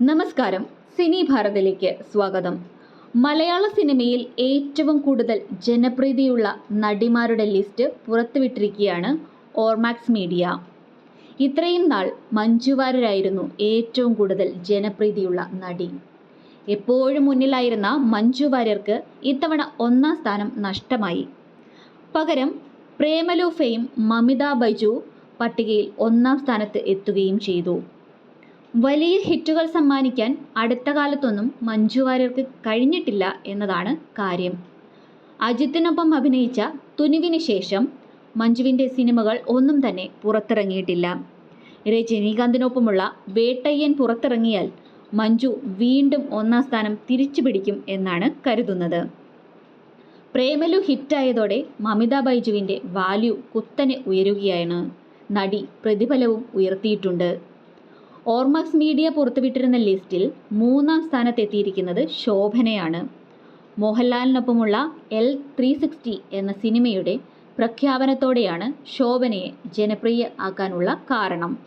നമസ്കാരം. സിനി ഭാരതിലേക്ക് സ്വാഗതം. മലയാള സിനിമയിൽ ഏറ്റവും കൂടുതൽ ജനപ്രീതിയുള്ള നടിമാരുടെ ലിസ്റ്റ് പുറത്തുവിട്ടിരിക്കുകയാണ് ഓർമാക്സ് മീഡിയ. ഇത്രയും നാൾ മഞ്ജുവാര്യരായിരുന്നു ഏറ്റവും കൂടുതൽ ജനപ്രീതിയുള്ള നടി. എപ്പോഴും മുന്നിലായിരുന്ന മഞ്ജു വാര്യർക്ക് ഇത്തവണ ഒന്നാം സ്ഥാനം നഷ്ടമായി. പകരം പ്രേമലു ഫെയിം മമിത ബൈജു പട്ടികയിൽ ഒന്നാം സ്ഥാനത്ത് എത്തുകയും ചെയ്തു. വലിയ ഹിറ്റുകൾ സമ്മാനിക്കാൻ അടുത്ത കാലത്തൊന്നും മഞ്ജു വാര്യർക്ക് കഴിഞ്ഞിട്ടില്ല എന്നതാണ് കാര്യം. അജിത്തിനൊപ്പം അഭിനയിച്ച തുനുവിന് ശേഷം മഞ്ജുവിന്റെ സിനിമകൾ ഒന്നും തന്നെ പുറത്തിറങ്ങിയിട്ടില്ല. രജനീകാന്തിനൊപ്പമുള്ള വേട്ടയ്യൻ പുറത്തിറങ്ങിയാൽ മഞ്ജു വീണ്ടും ഒന്നാം സ്ഥാനം തിരിച്ചു പിടിക്കും എന്നാണ് കരുതുന്നത്. പ്രേമലു ഹിറ്റായതോടെ മമിത ബൈജുവിന്റെ വാല്യൂ കുത്തനെ ഉയരുകയാണ്. നടി പ്രതിഫലവും ഉയർത്തിയിട്ടുണ്ട്. ഓർമാക്സ് മീഡിയ പുറത്തുവിട്ടിരുന്ന ലിസ്റ്റിൽ മൂന്നാം സ്ഥാനത്തെത്തിയിരിക്കുന്നത് ശോഭനയാണ്. മോഹൻലാലിനൊപ്പമുള്ള എൽ ത്രീ സിക്സ്റ്റി എന്ന സിനിമയുടെ പ്രഖ്യാപനത്തോടെയാണ് ശോഭനയെ ജനപ്രിയ ആക്കാനുള്ള കാരണം.